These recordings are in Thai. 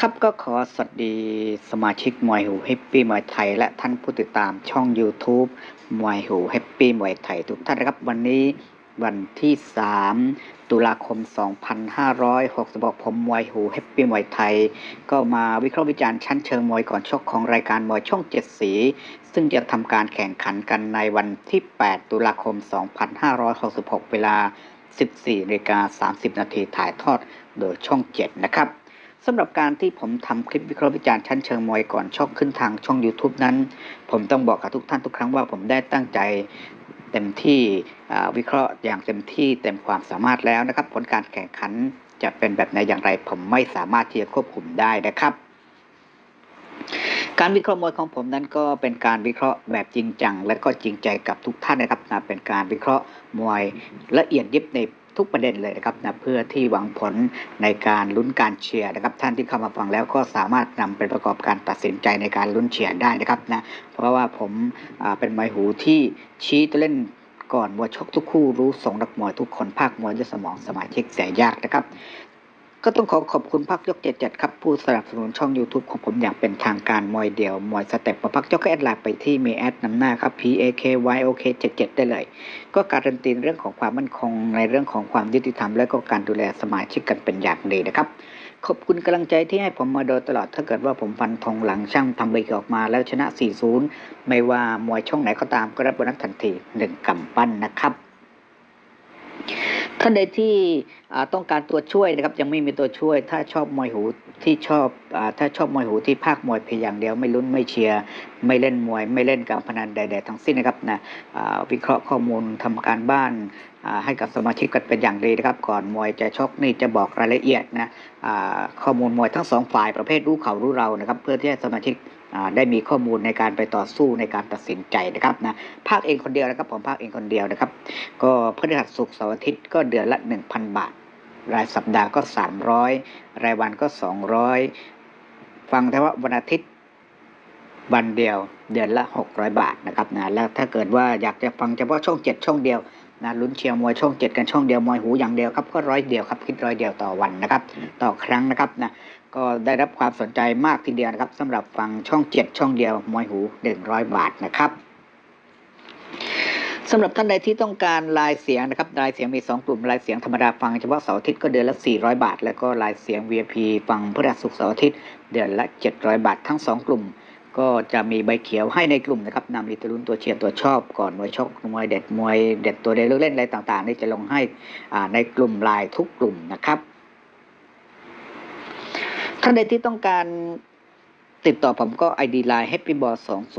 ครับก็ขอสวัสดีสมาชิกมวยหูแฮปปี้มวยไทย และท่านผู้ติดตามช่อง YouTube มวยหูแฮปปี้มวยไทยทุกท่านนะครับ วันนี้วันที่ 3 ตุลาคม 2566 ผมมวยหูแฮปปี้มวยไทย ก็มาวิเคราะห์วิจารณ์ชั้นเชิงมวยก่อนชกของรายการมวยช่อง 7 สี ซึ่งจะทำการแข่งขันกันในวันที่ 8 ตุลาคม 2566 เวลา 14นาฬิกา30 นาทีถ่ายทอดโดยช่อง 7 นะครับ สำหรับการที่ผมทำคลิปวิเคราะห์วิจารณ์ชั้นเชิงมวยก่อนชกขึ้นทางช่อง YouTube นั้น ผมต้องบอกกับทุกท่านทุกครั้งว่าผมได้ตั้งใจเต็มที่วิเคราะห์อย่างเต็มที่เต็มความสามารถแล้วนะครับ ผลการแข่งขันจะเป็นแบบไหนอย่างไร ผมไม่สามารถที่จะควบคุมได้นะครับ การวิเคราะห์มวยของผมนั้นก็เป็นการวิเคราะห์แบบจริงจัง และก็จริงใจกับทุกท่านนะครับนะเป็นการวิเคราะห์มวยละเอียดยิบใน ทุกประเด็นเลยนะครับนะเพื่อที่หวังผลในการลุ้นการเชียร์นะครับ ท่านที่เข้ามาฟังแล้วก็สามารถนำไปประกอบการตัดสินใจในการลุ้นเชียร์ได้นะครับนะเพราะว่าผมเป็นมวยหูที่ชี้ตัวเล่นก่อนมวยชกทุกคู่รู้ทรงนักมวยทุกคนภาคมวยด้วยสมองสมาชิกเสียยากนะครับ ก็ต้องขอขอบคุณพักยกเจ็ดเจ็ดครับ ผู้สนับสนุนช่อง YouTube ของผมอย่างเป็นทางการมวยเดี่ยว มวยสเต็ปมาพักยกก็แอดไลน์ไปที่มีแอดนำหน้าครับ P A K Y O K 77ได้เลย ก็การันตีเรื่องของความมั่นคงในเรื่องของความยุติธรรม และก็การดูแลสมาชิกกันเป็นอย่างดีนะครับ ขอบคุณกำลังใจที่ให้ผมมาโดยตลอดถ้าเกิดว่าผมฟันธงหลังช่างทำใบออกมาแล้วชนะ 4-0 ไม่ว่ามวยช่องไหนก็ตามก็รับโบนัสทันทีหนึ่งกำปั้นนะครับ ท่านใดที่ต้องการตัวช่วยนะครับยังไม่มีตัวช่วย ถ้าชอบมวยหูที่ชอบอถ้าชอบมวยหูที่ภาคมวยเพียงอย่างเดียวไม่ลุ้นไม่เชียร์ไม่เล่นมวย ไม่เล่นการพนันใด ๆ ทั้งสิ้นนะครับนะวิเคราะห์ข้อมูลทำการบ้านให้กับสมาชิกกันเป็นอย่างดีนะครับก่อนมวยจะชกนี่จะบอกรายละเอียดนะข้อมูลมวยทั้งสองฝ่ายประเภทรู้เขารู้เรานะครับ เพื่อที่ให้สมาชิก ได้มีข้อมูลในการไปต่อสู้ในการตัดสินใจนะครับนะภาคเองคนเดียวนะครับผมภาคเองคนเดียวนะครับ ก็พฤหัสศุกร์เสาร์อาทิตย์ก็เดือนละ 1,000 บาท รายสัปดาห์ก็ 300 รายวันก็ 200 ฟังแต่ว่าวันอาทิตย์วันเดียวเดือนละ 600 บาทนะครับนะแล้วถ้าเกิดว่าอยากจะฟังเฉพาะช่อง7ช่องเดียวนะลุ้นเชียร์มวยช่อง7กันช่องเดียวมวยหูอย่างเดียวครับก็ร้อยเดียวครับคิดร้อยเดียวต่อวันนะครับ ต่อครั้งนะครับนะ ก็ได้รับความสนใจมากทีเดียวนะครับสำหรับฟังช่อง 7 ช่องเดียวมวยหู 100 บาทนะครับสำหรับท่านใดที่ต้องการลายเสียงนะครับลายเสียงมี 2 กลุ่มลายเสียงธรรมดาฟังเฉพาะเสาร์อาทิตย์ก็เดือนละ 400 บาท แล้วก็ลายเสียง VIP ฟังพฤหัสศุกร์เสาร์อาทิตย์เดือนละ 700 บาท ทั้ง 2 กลุ่ม ก็จะมีใบเขียวให้ในกลุ่มนะครับนำลิตรุนตัวเชียร์ตัวชอบก่อนมวยชกมวยเด็ดมวยเด็ดตัวเด็ดเล่นอะไรต่างๆนี่จะลงให้ในกลุ่มลายทุกกลุ่มนะครับ ท่านใดที่ต้องการติดต่อผมก็ ID Line Happy Ball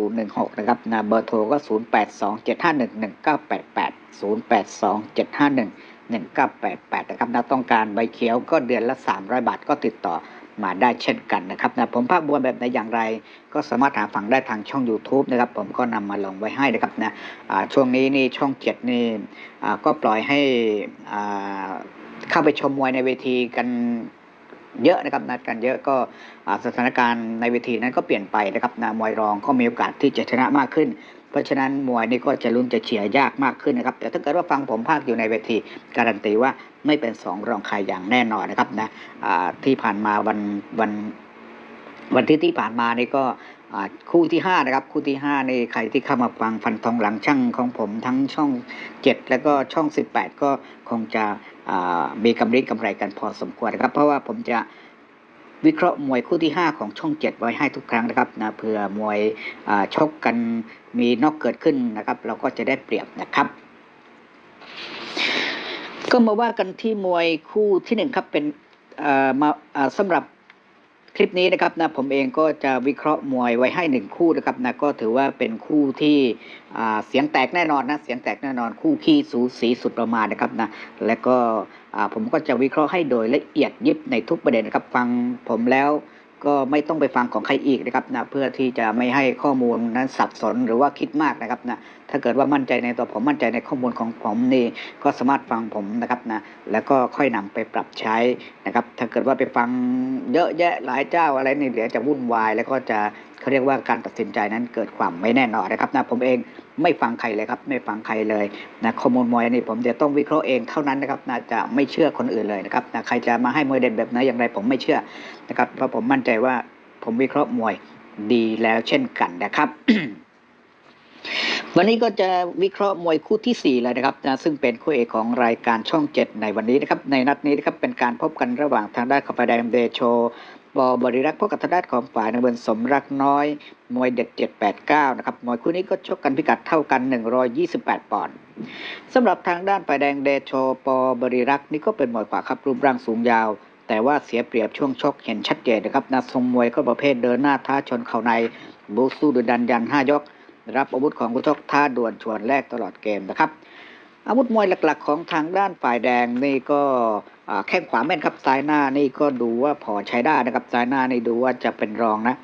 2016 นะครับนะเบอร์โทรก็ 0827511988 0827511988 นะครับนะต้องการใบเขียวก็เดือนละ 300 บาทก็ติดต่อมาได้เช่นกันนะครับนะผมภาพบวนแบบไหนอย่างไร ก็สามารถหาฟังได้ทางช่อง YouTube นะครับ ผมก็นำมาลงไว้ให้นะครับนะช่วงนี้นี่ช่อง 7 นี่อ่ก็ปล่อยให้เข้าไปชมมวยในเวทีกัน เยอะนะครับนัดกันเยอะก็สถานการณ์ในเวทีนั้นก็เปลี่ยนไปนะครับนะมวยรองก็มีโอกาสที่จะชนะมากขึ้น เพราะฉะนั้นมวยนี่ก็จะลุ้นจะเฉียยากมากขึ้นนะครับแต่ถ้าเกิดว่าฟังผมภาคอยู่ในเวทีการันตีว่าไม่เป็นสองรองใครอย่างแน่นอนนะครับนะที่ผ่านมาวันวันวันที่ที่ผ่านมานี่ก็ คู่ที่ห้านะครับคู่ที่ห้านี่ใครที่เข้ามาฟังฟันทองหลังช่างของผมทั้งช่องเจ็ดแล้วก็ช่องสิบแปดก็คงจะมีกำไรกำไรกันพอสมควรนะครับ เพราะว่าผมจะวิเคราะห์มวยคู่ที่ 5 ของช่อง 7 ไว้ให้ทุกครั้งนะครับนะเผื่อมวยชกกันมีนอกเกิดขึ้นนะครับ เราก็จะได้เปรียบนะครับก็มาว่ากันที่มวยคู่ที่หนึ่งครับเป็นมาสำหรับ คลิปนี้นะครับนะผมเองก็จะวิเคราะห์มวยไว้ให้หนึ่งคู่นะครับนะก็ถือว่าเป็นคู่ที่เสียงแตกแน่นอนนะเสียงแตกแน่นอนคู่ขี้สูสีสุดประมาณนะครับนะและก็ผมก็จะวิเคราะห์ให้โดยละเอียดยิบในทุกประเด็นนะครับฟังผมแล้ว ก็ไม่ต้องไปฟังของใครอีกนะครับนะเพื่อที่จะไม่ให้ข้อมูลนั้นสับสนหรือว่าคิดมากนะครับนะถ้าเกิดว่ามั่นใจในตัวผมมั่นใจในข้อมูลของผมนี่ก็สามารถฟังผมนะครับนะแล้วก็ค่อยนำไปปรับใช้นะครับ ถ้าเกิดว่าไปฟังเยอะแยะหลายเจ้าอะไรนี่เดี๋ยวจะวุ่นวาย แล้วก็จะเขาเรียกว่าการตัดสินใจนั้นเกิดความไม่แน่นอนนะครับนะผมเอง ไม่ฟังใครเลยครับ ไม่ฟังใครเลยนะข้อมูลมวยนี่ผมจะต้องวิเคราะห์เองเท่านั้นนะครับนะจะไม่เชื่อคนอื่นเลยนะครับนะใครจะมาให้มวยเด่นแบบไหนอย่างไรผมไม่เชื่อนะครับเพราะผมมั่นใจว่าผมวิเคราะห์มวยดีแล้วเช่นกันนะครับวันนี้ก็จะวิเคราะห์มวยคู่ที่ 4 เลยนะครับนะซึ่งเป็นคู่เอกของรายการช่อง 7 ในวันนี้นะครับ ในนัดนี้นะครับเป็นการพบกันระหว่างทางด้านขาวแดงเดโช บอบริรักษ์พบกับทางด้านของฝ่ายนเบินสมรักน้อย มวยเด็ด 789 นะครับ มวยคู่นี้ก็ชกกันพิกัดเท่ากัน 128 ปอนด์สำหรับทางด้านฝ่ายแดงเดโชปอบริรักษ์นี่ก็เป็นมวยขวาครับรูปร่างสูงยาว แต่ว่าเสียเปรียบช่วงชกเห็นชัดเจนนะครับนาทรงมวยก็ประเภทเดินหน้าท้าชนเข่าในบูสู้ดุดันยัน5ยก รับอาวุธของผู้ชกท่าด่วนชวนแรกตลอดเกมนะครับ อาวุธมวยหลักๆ ของทางด้านฝ่ายแดงนี่ก็แข้งขวาแม่นครับซ้ายหน้านี่ก็ดูว่าพอใช้ได้นะครับซ้ายหน้านี่ดูว่าจะเป็นรองนะ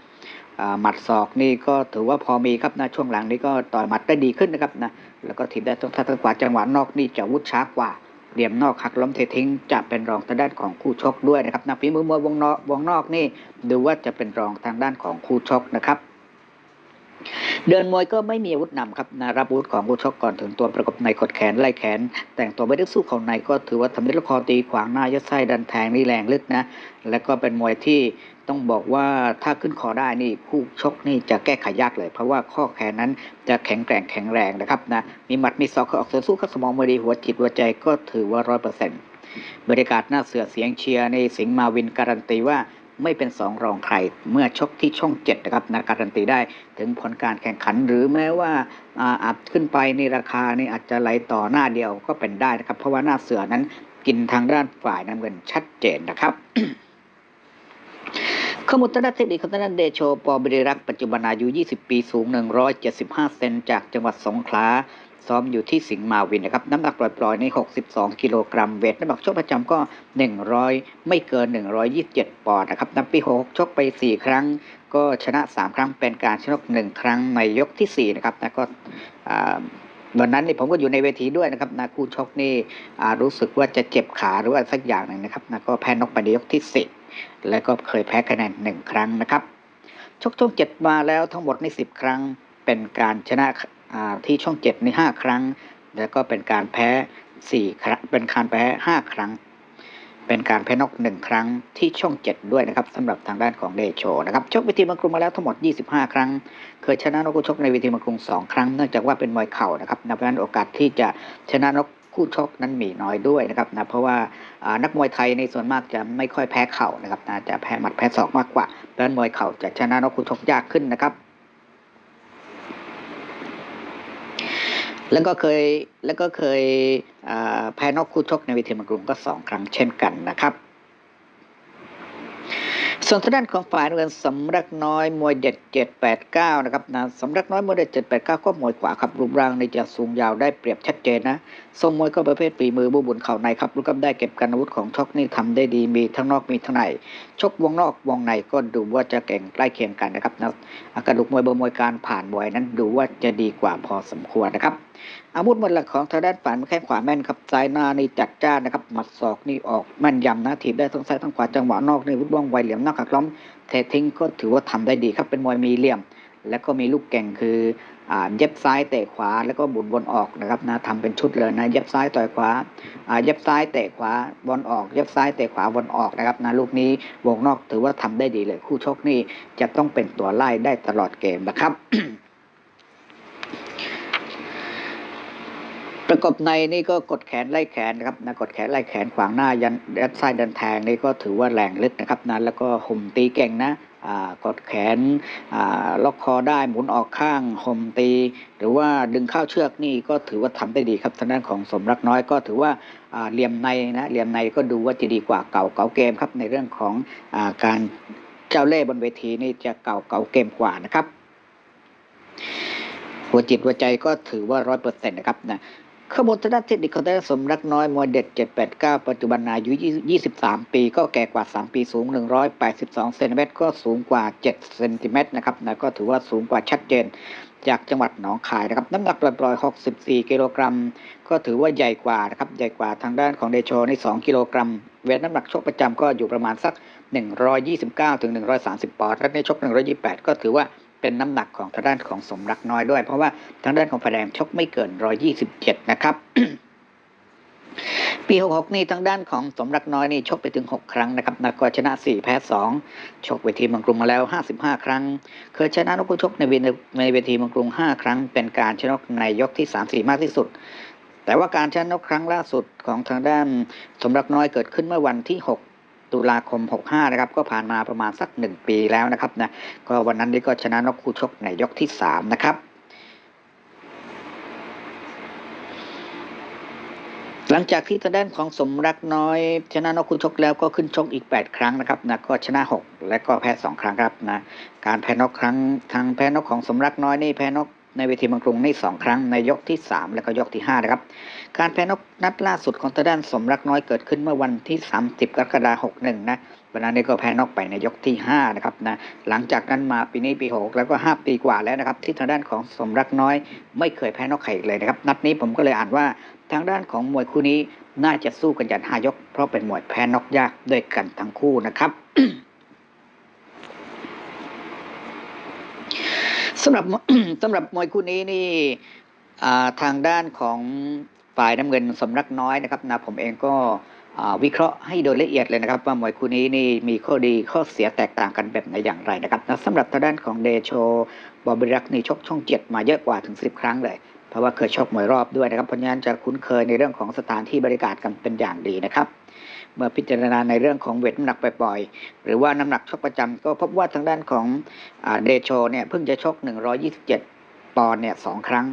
หมัดศอกนี่ก็ถือว่าพอมีครับนะช่วงหลังนี้ก็ต่อยหมัดได้ดีขึ้นนะครับนะแล้วก็ถีบได้ตรงท่าทางขวาจังหวะนอกนี่จะวุฒช้ากว่าเหลี่ยมนอกหักล้มเททิ้งจะเป็นรองทางด้านของคู่ชกด้วยนะครับนะฝีมือมวยวงนอกวงนอกนี่ดูว่าจะเป็นรองทางด้านของคู่ชกนะครับ เดินมวยก็ไม่มีอาวุธนำครับนะรับอาวุธของผู้ชกก่อนถึงตัวประกบในกดแขนไล่แขน แต่งตัวไม่ได้สู้เขาในก็ถือว่าทำได้ละครตีขวางหน้ายัดไส้ดันแทงนี่แรงลึกนะ แล้วก็เป็นมวยที่ต้องบอกว่าถ้าขึ้นคอได้นี่คู่ชกนี่จะแก้ไขยากเลย เพราะว่าข้อแขนนั้นจะแข็งแกร่งแข็งแรงนะครับนะมีหมัดมีศอกเขาออกเสือสู้เข้าสมองมือดีหัวจิตหัวใจก็ถือว่าร้อยเปอร์เซ็นต์บรรยากาศหน้าเสือเสียงเชียร์ในสิงห์มาวินการันตีว่า ไม่เป็นสองรองใครเมื่อชกที่ช่องเจ็ดนะครับนะการันตีได้ถึงผลการแข่งขันหรือแม้ว่าอ่าจขึ้นไปในราคานี่อาจจะไหลต่อหน้าเดียวก็เป็นได้นะครับ เพราะว่าหน้าเสือนั้นกินทางด้านฝ่ายน้ำเงินชัดเจนนะครับขมุตนาเทคนิคของทางด้านเดโชปอบริรักษ์ปัจจุบันอายุ 20 ปีสูง 175 เซนจากจังหวัดสงขลา ซ้อมอยู่ที่สิงห์มาวินนะครับน้ำหนักปล่อยๆใน 62 กิโลกรัมเวทน้ำหนักชกประจำก็ 100 ไม่เกิน 127 ปอนด์นะครับนับปี6ชกไป 4 ครั้ง ก็ชนะ 3 ครั้งเป็นการชนะหนึ่งครั้งในยกที่ 4 นะครับนะก็วันนั้นนี่ผมก็อยู่ในเวทีด้วยนะครับนะคู่ชกนี่รู้สึกว่าจะเจ็บขาหรือว่าสักอย่างหนึ่งนะครับนะก็แพ้นกไปในยกที่10แล้วก็เคยแพ้คะแนนหนึ่งครั้งนะครับ ชกช่องเจ็ดมาแล้วทั้งหมดในสิบครั้งเป็นการชนะ ที่ช่องเจ็ดในห้าครั้ง แล้วก็เป็นการแพ้สี่ครั้งเป็นการแพ้ห้าครั้ง เป็นการแพ้นกหนึ่งครั้งที่ช่องเจ็ดด้วยนะครับสำหรับทางด้านของเดโชนะครับชกเวทีมังกรมาแล้วทั้งหมด 25 ครั้ง เคยชนะนกคู่ชกในเวทีมังกรสองครั้งเนื่องจากว่าเป็นมวยเข่านะครับนับนั้นโอกาสที่จะชนะนกคู่ชกนั้นมีน้อยด้วยนะครับนะเพราะว่าอ่านักมวยไทยในส่วนมากจะไม่ค่อยแพ้เข่านะครับนะจะแพ้หมัดแพ้ศอกมากกว่าดังนั้นมวยเข่าจะชนะนกคู่ชกยากขึ้นนะครับ แล้วก็เคยแล้วก็เคยอ่าแพ้นอกคู่ชกในเวทีมังกรก็สองครั้งเช่นกันนะครับ ส่วนทางด้านของฝ่ายน้ำเงินสำรักน้อยมวยเด็ด789 นะครับนะสำรักน้อยมวยเด็ด789 ก็มวยขวาครับรูปร่างในจะสูงยาวได้เปรียบชัดเจนนะทรงมวยก็ประเภทฝีมือบูบุญเข่าในครับลูกกำได้เก็บกันอาวุธของชกนี่ทำได้ดีมีทั้งนอกมีทั้งในชกวงนอกวงในก็ดูว่าจะเก่งใกล้เคียงกันนะครับนะกระดูกมวยเบอร์มวยการผ่านมวยนั้นดูว่าจะดีกว่าพอสมควรนะครับอาวุธหมดหลักของทางด้านฝ่ายมือแข้งขวาแม่นครับซ้ายหน้านี่จัดจ้านนะครับหมัดศอกนี่ออกแม่นยำนะถีบได้ทั้งซ้ายทั้งขวาจังหวะนอกนี่วุดว่องไวเหลี่ยมนอกหักล้อมเททิ้งก็ถือว่าทำได้ดีครับเป็นมวยมีเหลี่ยม แล้วก็มีลูกเก่งคืออเย็บซ้ายเตะขวาแล้วก็บุนวนออกนะครับนะทำเป็นชุดเลยนะเย็บซ้ายต่อยขวาเย็บซ้ายเตะขวาวนออกเย็บซ้ายเตะขวาวนออกนะครับนะลูกนี้วงนอกถือว่าทำได้ดีเลยคู่ชกนี่จะต้องเป็นตัวไล่ได้ตลอดเกมนะครับ ประกบในนี่ก็กดแขนไล่แขนนะครับนะกดแขนไล่แขนขวางหน้ายันยัดไส้ดันแทงนี่ก็ถือว่าแรงลึกนะครับนะแล้วก็ห่มตีเก่งนะกดแขนล็อกคอได้หมุนออกข้างห่มตี หรือว่าดึงเข้าเชือกนี่ก็ถือว่าทำได้ดีครับทางด้านของสมรักน้อยก็ถือว่าเหลี่ยมในนะเหลี่ยมในก็ดูว่าจะดีกว่าเก่าเก่าเกมครับในเรื่องของอการเจ้าเล่ห์บนเวทีนี่จะเก่าเก่าเกมกว่านะครับหัวจิตหัวใจก็ถือว่าร้อยเปอร์เซ็นต์นะครับนะ ข้อมูลทางด้านเทคนิคของทางด้สมรักน้อยมวยเด็ด 789 ปัจจุบันอายุ 23 ปี ก็แก่กว่า 3 ปีสูง 182 เซนติเมตรก็สูงกว่า 7 เซนติเมตรนะครับนะก็ถือว่าสูงกว่าชัดเจนจากจังหวัดหนองคายนะครับน้ำหนักปล่อยๆ 64 กิโลกรัม ก็ถือว่าใหญ่กว่านะครับใหญ่กว่าทางด้านของเดโชใน 2 กิโลกรัม เวทน้ำหนักชกประจำก็อยู่ประมาณสัก 129ถึง130 ปอนด์และในชก 128 ก็ถือว่า เป็นน้ำหนักของทางด้านของสมรักน้อยด้วย เพราะว่าทางด้านของฝ่ายแดงชกไม่เกิน 127 นะครับปี 66 นี่ทางด้านของสมรักน้อยนี่ชกไปถึง 6 ครั้งนะครับนะก็ชนะ 4 แพ้ 2 ชกเวทีเมืองกรุงมาแล้ว 55 ครั้ง เคยชนะนักชกในเวทีในเวทีเมืองกรุง 5 ครั้ง เป็นการชนะในยกที่ 3 4 มากที่สุด แต่ว่าการชนะครั้งล่าสุดของทางด้านสมรักน้อยเกิดขึ้นเมื่อวันที่ 6 ตุลาคม 65 นะครับ ก็ผ่านมาประมาณสัก 1 ปีแล้วนะครับนะก็วันนั้นนี่ก็ชนะนกคู่ชกในยกที่ 3 นะครับ หลังจากที่ทางด้านของสมรักน้อย ชนะนกคู่ชกแล้วก็ขึ้นชกอีก 8 ครั้งนะครับนะก็ชนะ 6 และก็แพ้ 2 ครั้งครับนะการแพ้นกครั้งทางแพ้นกของสมรักน้อยนี่แพ้นก ในเวทีมืองกรุงนี่สองครั้งในยกที่ 3 และก็ยกที่ 5 นะครับ การแพ้นกนัดล่าสุดของทางด้านสมรักน้อยเกิดขึ้นเมื่อวันที่ 30 กรกฎาคม61 นะวันนั้นนี่ก็แพ้นกไปในยกที่ 5 นะครับนะหลังจากนั้นมาปีนี้ปี6แล้วก็ 5 ปีกว่าแล้วนะครับ ที่ทางด้านของสมรักน้อย ไม่เคยแพ้นกใครเลยนะครับ นัดนี้ผมก็เลยอ่านว่าทางด้านของมวยคู่นี้น่าจะสู้กันยันห้ายก เพราะเป็นมวยแพ้นกยากด้วยกันทั้งคู่นะครับ สำหรับสำหรับมวยคู่นี้นี่ทางด้านของฝ่ายน้ำเงินสมรักน้อยนะครับนะผมเองก็วิเคราะห์ให้โดยละเอียดเลยนะครับ ว่ามวยคู่นี้นี่มีข้อดีข้อเสียแตกต่างกันแบบไหนอย่างไรนะครับนะสำหรับทางด้านของเดโชบอบิรักนี่ชกช่องเจ็ดมาเยอะกว่าถึง 10 ครั้งเลยเพราะว่าเคยชกมวยรอบด้วยนะครับเพราะฉะนั้นจะคุ้นเคยในเรื่องของสถานที่บริการกันเป็นอย่างดีนะครับ เมื่อพิจารณาในเรื่องของเวทน้ำหนักปล่อยๆหรือว่าน้ำหนักชกประจำก็พบว่าทางด้านของอเดโชเนี่ยเพิ่งจะชก 127 ปอนด์เนี่ยสองครั้ง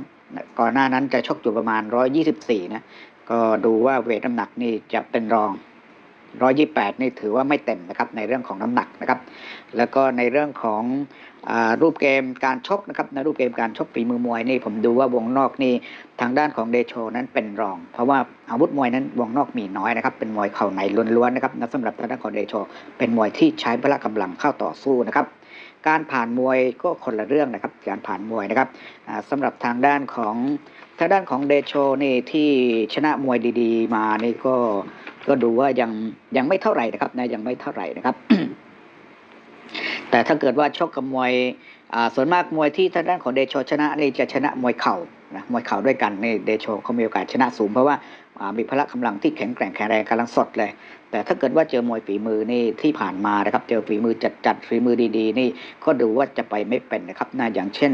ก่อนหน้านั้นจะชกอยู่ประมาณ 124 นะ ก็ดูว่าเวทน้ำหนักนี่จะเป็นรอง 128 นี่ถือว่าไม่เต็มนะครับในเรื่องของน้ำหนักนะครับ แล้วก็ในเรื่องของอรูปเกมการชกนะครับในรูปเกมการชกฝีมือมวยนี่ผมดูว่าวงนอกนี่ทางด้านของเดโชนั้นเป็นรอง เพราะว่าอาวุธมวยนั้นวงนอกมีน้อยนะครับ เป็นมวยเข่าในล้วนๆนะครับนะสำหรับทางด้านของเดโชเป็นมวยที่ใช้พละกำลังเข้าต่อสู้นะครับการผ่านมวยก็คนละเรื่องนะครับ การผ่านมวยนะครับอ่าสำหรับทางด้านของทางด้านของเดโชนี่ที่ชนะมวยดี ๆ มานี่ก็ ก็ดูว่ายังยังไม่เท่าไหร่นะครับนะยังไม่เท่าไหร่นะครับ แต่ถ้าเกิดว่าชกกับมวยอ่าส่วนมากมวยที่ทางด้านของเดโชชนะนี่จะชนะมวยเข่านะมวยเข่าด้วยกันนี่เดโชเขามีโอกาสชนะสูงเพราะว่ามีพละกำลังที่แข็งแกร่งแข็งแรงกำลังสดเลย แต่ถ้าเกิดว่าเจอมวยฝีมือนี่ที่ผ่านมานะครับ เจอฝีมือจัดจัดฝีมือดีๆ นี่ก็ดูว่าจะไปไม่เป็นนะครับนะอย่างเช่น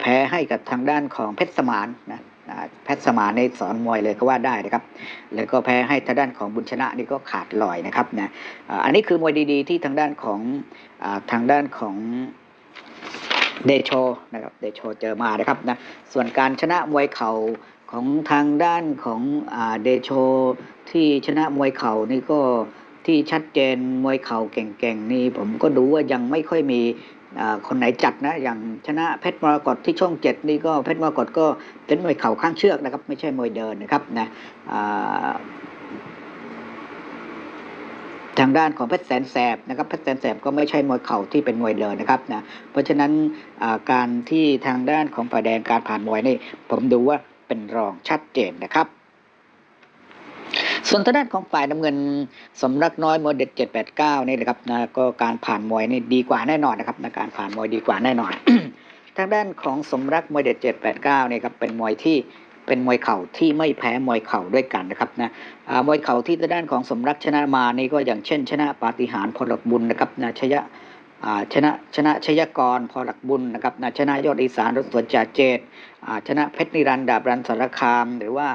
แพ้ให้กับทางด้านของเพชรสมานนะ อ่าเพชรสมานในสอนมวยเลยก็ว่าได้นะครับ แล้วก็แพ้ให้ทางด้านของบุญชนะนี่ก็ขาดลอยนะครับนะอันนี้คือมวยดีๆ ที่ทางด้านของอทางด้านของเดโชนะครับเดโชเจอมานะครับนะส่วนการชนะมวยเข่าของทางด้านของเดโชที่ชนะมวยเข่านี่ก็ที่ชัดเจนมวยเข่าเก่งๆนี่ผมก็ดูว่ายังไม่ค่อยมี คนไหนจัดนะอย่างชนะเพชรมรกตที่ช่องเจ็ดนี่ก็เพชรมรกตก็เป็นมวยเข่าข้างเชือกนะครับ ไม่ใช่มวยเดินนะครับนะทางด้านของเพชรแสนแสบนะครับเพชรแสนแสบก็ไม่ใช่มวยเข่าที่เป็นมวยเดินนะครับนะเพราะฉะนั้นการที่ทางด้านของฝ่ายแดงการผ่านมวยนี่ผมดูว่าเป็นรองชัดเจนนะครับ ส่วนทางด้านของฝ่ายน้ำเงินสมรักน้อยมวยเด็ดเจ็ดแปดเก้านี่นะครับนะก็การผ่านมวยนี่ดีกว่าแน่นอนนะครับนะการผ่านมวยดีกว่าแน่นอน ทางด้านของสมรักมวยเด็ดเจ็ดแปดเก้านี่ครับเป็นมวยที่เป็นมวยเข่าที่ไม่แพ้มวยเข่าด้วยกันนะครับนะมวยเข่าที่ทางด้านของสมรักชนะมานี่ก็อย่างเช่น ชนะปาฏิหาริย์พลบุญนะครับนะชยะชนะชนะชยกรพอหลักบุญนะครับนะชนะยอดอีสานรถสวนจ่าเจตชนะเพชรนิรันด์ดาบรันสารคาม หรือว่า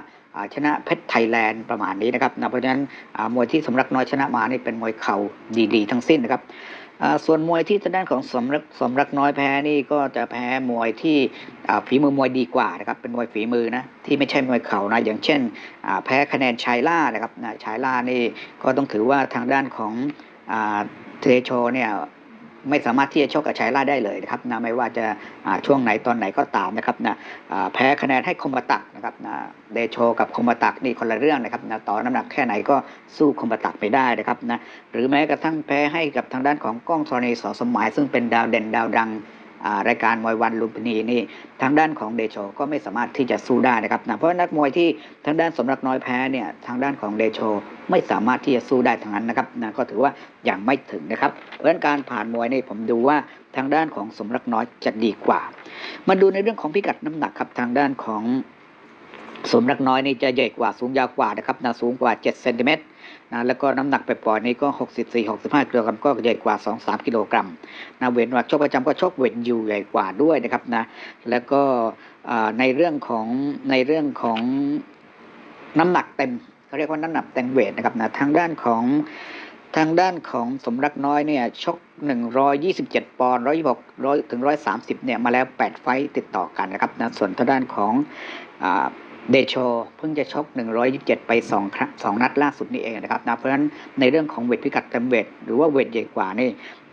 ชนะเพชรไทยแลนด์ประมาณนี้นะครับนะเพราะฉะนั้นมวยที่สมรักน้อยชนะมานี่เป็นมวยเข่าดีๆ ทั้งสิ้นนะครับส่วนมวยที่ทางด้านของสมรักสมรักน้อยแพ้นี่ก็จะแพ้มวยที่ฝีมือมวยดีกว่านะครับเป็นมวยฝีมือนะที่ไม่ใช่มวยเข่านะอย่างเช่นแพ้คะแนนชายล่านะครับชายล่านี่ก็ต้องถือว่าทางด้านของเทโชเนี่ย ไม่สามารถที่จะชกกับชายล่าได้เลยนะครับนะไม่ว่าจะช่วงไหนตอนไหนก็ตามนะครับนะแพ้คะแนนให้คมบตักนะครับนะเดโชกับคมบตักนี่คนละเรื่องนะครับนะต่อน้ำหนักแค่ไหนก็สู้คมบตักไม่ได้นะครับนะหรือแม้กระทั่งแพ้ให้กับทางด้านของกล้องธรณีสอสมัย ซึ่งเป็นดาวเด่นดาวดัง รายการมวยวันลุมพินีนี่ทางด้านของเดโชก็ไม่สามารถที่จะสู้ได้นะครับนะเพราะนักมวยที่ทางด้านสมรักน้อยแพ้เนี่ยทางด้านของเดโชไม่สามารถที่จะสู้ได้ทั้งนั้นนะครับนะก็ถือว่ายังไม่ถึงนะครับ เพราะฉะนั้นการผ่านมวยนี่ผมดูว่าทางด้านของสมรักน้อยจะดีกว่า มาดูในเรื่องของพิกัดน้ำหนักครับทางด้านของ สมรักน้อยนี่จะใหญ่กว่าสูงยาวกว่านะครับนะสูงกว่า 7 เซนติเมตรนะแล้วก็น้ำหนักไปปล่อยนี่ก็ 64-65 กิโลกรัมก็ใหญ่กว่า 2-3 กิโลกรัมนะเว้นว่าชกประจำก็ชกเวทยูใหญ่กว่าด้วยนะครับนะแล้วก็ในเรื่องของในเรื่องของน้ำหนักเต็มเขาเรียกว่าน้ำหนักเต็มเวทนะครับนะทางด้านของทางด้านของสมรักน้อยเนี่ยชก 127 ปอนด์126 100 ถึง 130 เนี่ยมาแล้ว 8 ไฟต์ติดต่อกันนะครับนะส่วนทางด้านของอ่า เดโชเพิ่งจะชก 127 ไป2ครั้ง2นัดล่าสุดนี่เองนะครับนะเพราะฉะนั้นในเรื่องของเวทพิกัดเต็มเวทหรือว่าเวทใหญ่กว่านี่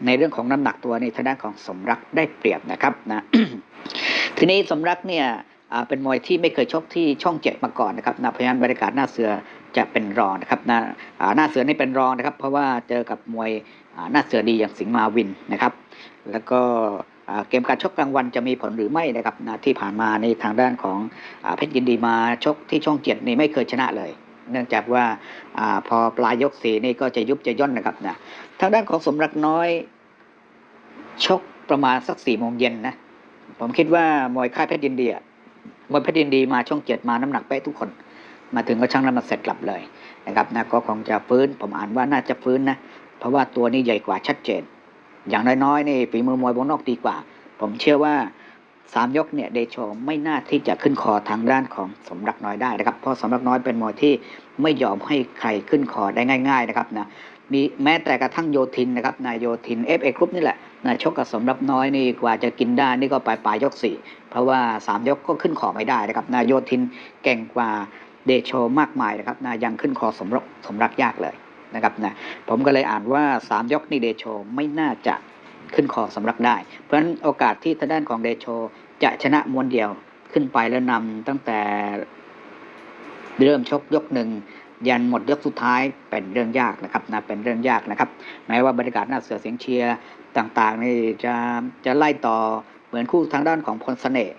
ในเรื่องของน้ำหนักตัวนี่ทางด้านของสมรักได้เปรียบนะครับนะทีนี้สมรักเนี่ยเป็นมวยที่ไม่เคยชกที่ช่องเจ็ดมาก่อนนะครับนะเพราะฉะนั้นบรรยากาศหน้าเสือจะเป็นรองนะครับนะหน้าเสือนี่เป็นรองนะครับ เพราะว่าเจอกับมวยหน้าเสือดีอย่างสิงห์มาวินนะครับ แล้วก็ เกมการชกกลางวันจะมีผลหรือไม่นะครับนะที่ผ่านมาในทางด้านของอเพชรยินดีมาชกที่ช่องเจ็ดนี่ไม่เคยชนะเลย เนื่องจากว่าอพอปลายยกสี่นี่ก็จะยุบจะย่นนะครับนะทางด้านของสมรักน้อยชกประมาณสักสี่โมงเย็นนะผมคิดว่ามวยค่ายเพชรยินดีอะมวยเพชรยินดีมาช่องเจ็ดมาน้ำหนักเป๊ะทุกคน มาถึงก็ช่างน้ำหนักเสร็จกลับเลยนะครับนะก็คงจะฟื้นผมอ่านว่าน่าจะฟื้นนะเพราะว่าตัวนี้ใหญ่กว่าชัดเจน อย่างน้อยๆนี่ฝีมือมวยวงนอกดีกว่า ผมเชื่อว่าสามยกเนี่ยเดโชไม่น่าที่จะขึ้นคอทางด้านของสมรักน้อยได้นะครับ เพราะสมรักน้อยเป็นมวยที่ไม่ยอมให้ใครขึ้นคอได้ง่าย ๆนะครับนะมีแม้แต่กระทั่งโยทินนะครับนายโยทินเอฟเอกรุ๊ปนี่แหละนะชกกับสมรักน้อยนี่กว่าจะกินได้นี่ก็ปลายปลายยกสี่เพราะว่าสามยกก็ขึ้นคอไม่ได้นะครับนายโยทินเก่งกว่าเดโชมากมายนะครับนะยังขึ้นคอสมรักสมรักยากเลย นะครับนะผมก็เลยอ่านว่าสามยกนี่เดโชไม่น่าจะขึ้นคอสำรักได้ เพราะฉะนั้นโอกาสที่ทางด้านของเดโชจะชนะมวนเดียวขึ้นไปแล้วนำตั้งแต่เริ่มชกยกหนึ่งยันหมดยกสุดท้ายเป็นเรื่องยากนะครับนะเป็นเรื่องยากนะครับแม้ว่าบรรยากาศหน้าเสือเสียงเชียร์ต่างๆนี่จะจะไล่ต่อเหมือนคู่ทางด้านของพลเสน่ห์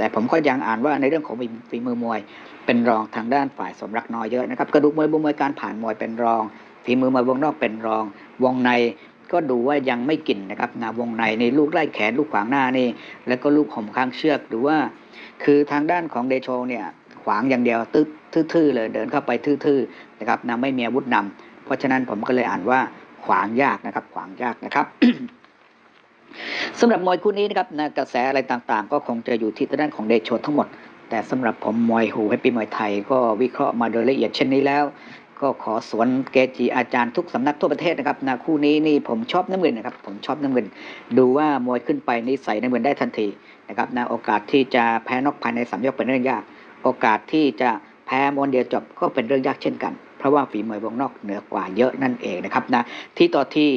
แต่ผมก็ยังอ่านว่าในเรื่องของฝีมือมวย เป็นรองทางด้านฝ่ายสมรักน้อยเยอะนะครับกระดูกมวยบุมวยการผ่านมวยเป็นรองฝีมือมวยวงนอกเป็นรอง วงในก็ดูว่ายังไม่กินนะครับนะวงในในลูกไล่แขนลูกขวางหน้านี่ แล้วก็ลูกห่มข้างเชือกหรือว่า คือทางด้านของเดโชเนี่ยขวางอย่างเดียวตื้อทื่อๆเลยเดินเข้าไปทื่อๆนะครับนะไม่มีอาวุธนำเพราะฉะนั้นผมก็เลยอ่านว่าขวางยากนะครับ ขวางยากนะครับ สำหรับมวยคู่นี้นะครับนะกระแสอะไรต่างๆ ก็คงจะอยู่ที่ด้านของเดโชทั้งหมด แต่สำหรับผมมวยหูให้ปีมวยไทย ก็วิเคราะห์มาโดยละเอียดเช่นนี้แล้ว ก็ขอสวนเกจิอาจารย์ทุกสำนักทั่วประเทศนะครับนะคู่นี้นี่ผมชอบน้ำเงินนะครับ ผมชอบน้ำเงิน ดูว่ามวยขึ้นไปนี่ใส่น้ำเงินได้ทันทีนะครับนะโอกาสที่จะแพ้นอกภายในสามยกเป็นเรื่องยาก โอกาสที่จะแพ้มวนเดียวจบก็เป็นเรื่องยากเช่นกัน เพราะว่าฝีมวยวงนอกเหนือกว่าเยอะนั่นเองนะครับนะที่ต่อที่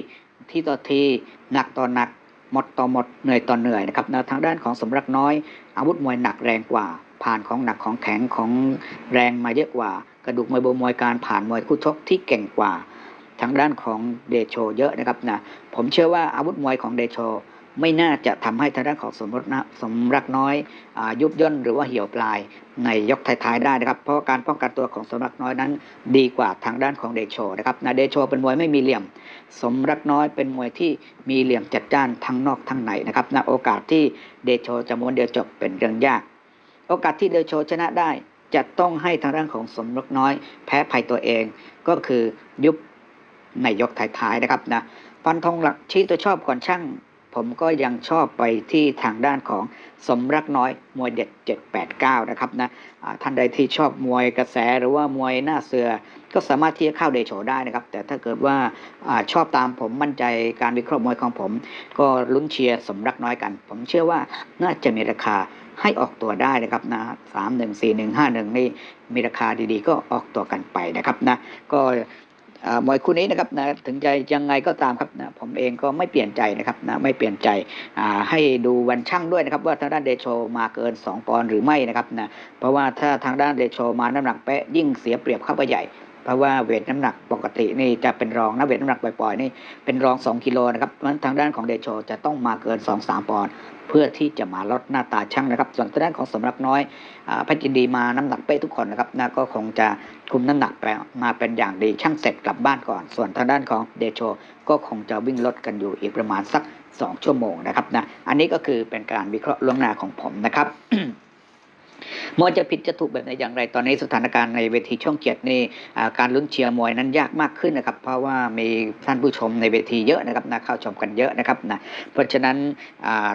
ที่ต่อที่หนักต่อหนัก หมดต่อหมดเหนื่อยต่อเหนื่อยนะครับนะทางด้านของสมรักน้อย อาวุธมวยหนักแรงกว่า ผ่านของหนักของแข็งของแรงมาเยอะกว่า กระดูกมวยโบมวยการผ่านมวยคู่ชกที่เก่งกว่า ทางด้านของเดโชเยอะนะครับนะผมเชื่อว่าอาวุธมวยของเดโช ไม่น่าจะทำให้ทางด้านของสมรสนะสมรักน้อยอยุบย่นหรือว่าเหี่ยวปลายในยกท้ายๆได้นะครับ เพราะการป้องกันตัวของสมรักน้อยนั้น ดีกว่าทางด้านของเดโชนะครับนะเดโชเป็นมวยไม่มีเหลี่ยม สมรักน้อยเป็นมวยที่มีเหลี่ยมจัดจ้านทั้งนอกทั้งในนะครับนะโอกาสที่เดโชจะม้วนเดียวจบเป็นเรื่องยาก โอกาสที่เดโชชนะได้ จะต้องให้ทางด้านของสมรักน้อย แพ้ภัยตัวเองก็คือยุบในยกท้ายๆนะครับนะฟันธงหลักชี้ตัวชอบก่อนช่าง ผมก็ยังชอบไปที่ทางด้านของสมรักน้อยมวยเด็ด 789 นะครับนะท่านใดที่ชอบมวยกระแสหรือว่ามวยหน้าเสือก็สามารถที่จะเข้าเดโชได้นะครับ แต่ถ้าเกิดว่าอชอบตามผมมั่นใจการวิเคราะห์มวยของผม ก็ลุ้นเชียร์สมรักน้อยกัน ผมเชื่อว่าน่าจะมีราคาให้ออกตัวได้นะครับนะสามหนึ่งสี่หนึ่งห้าหนึ่งนี่มีราคาดีๆ ก็ออกตัวกันไปนะครับนะก็ มวยคู่นี้นะครับนะถึงใจยังไงก็ตามครับนะผมเองก็ไม่เปลี่ยนใจนะครับนะไม่เปลี่ยนใจให้ดูวันช่างด้วยนะครับว่าทางด้านเดโชมาเกิน 2 ปอนด์หรือไม่นะครับนะเพราะว่าถ้าทางด้านเดโชมาน้ำหนักแปะยิ่งเสียเปรียบเข้าไปใหญ่ เพราะว่าเวทน้ำหนักปกตินี่จะเป็นรองนะเวทน้ำหนักปล่อยๆนี่เป็นรอง 2กิโลนะครับเพราะฉะนั้นทางด้านของเดโชจะต้องมาเกิน 2-3 ปอนด์เพื่อที่จะมาลดหน้าตาช่างนะครับ ส่วนทางด้านของสมรักน้อยอาเพชรยินดีมาน้ำหนักเป๊ะทุกคนนะครับนะก็คงจะคุมน้ำหนักไปมาเป็นอย่างดีช่างเสร็จกลับบ้านก่อน ส่วนทางด้านของเดโชก็คงจะวิ่งลดกันอยู่อีกประมาณสัก 2 ชั่วโมงนะครับนะอันนี้ก็คือเป็นการวิเคราะห์ล่วงหน้าของผมนะครับ มวยจะผิดจะถูกแบบไหนอย่างไร ตอนนี้สถานการณ์ในเวทีช่องเกียรตินี่การลุ้นเชียร์มวยนั้นยากมากขึ้นนะครับ เพราะว่ามีท่านผู้ชมในเวทีเยอะนะครับนะเข้าชมกันเยอะนะครับนะเพราะฉะนั้น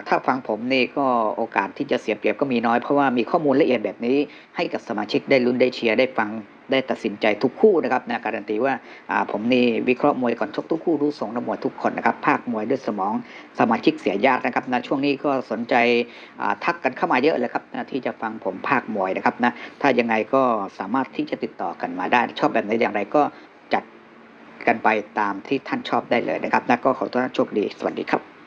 ถ้าฟังผมนี่ก็โอกาสที่จะเสียเปรียบก็มีน้อยเพราะว่ามีข้อมูลละเอียดแบบนี้ให้กับสมาชิกได้ลุ้นได้เชียร์ได้ฟัง ได้ตัดสินใจทุกคู่นะครับนะการันตีว่าผมนี่วิเคราะห์มวยก่อนชกทุกคู่รู้ทรงนักมวยทุกคนนะครับภาคมวยด้วยสมองสมาชิกเสียญาตินะครับนะช่วงนี้ก็สนใจทักกันเข้ามาเยอะเลยครับนะที่จะฟังผมภาคมวยนะครับนะถ้ายังไงก็สามารถที่จะติดต่อกันมาได้ ชอบแบบไหนอย่างไรก็จัดกันไปตามที่ท่านชอบได้เลยนะครับนะก็ขอต้อนรับโชคดีสวัสดีครับ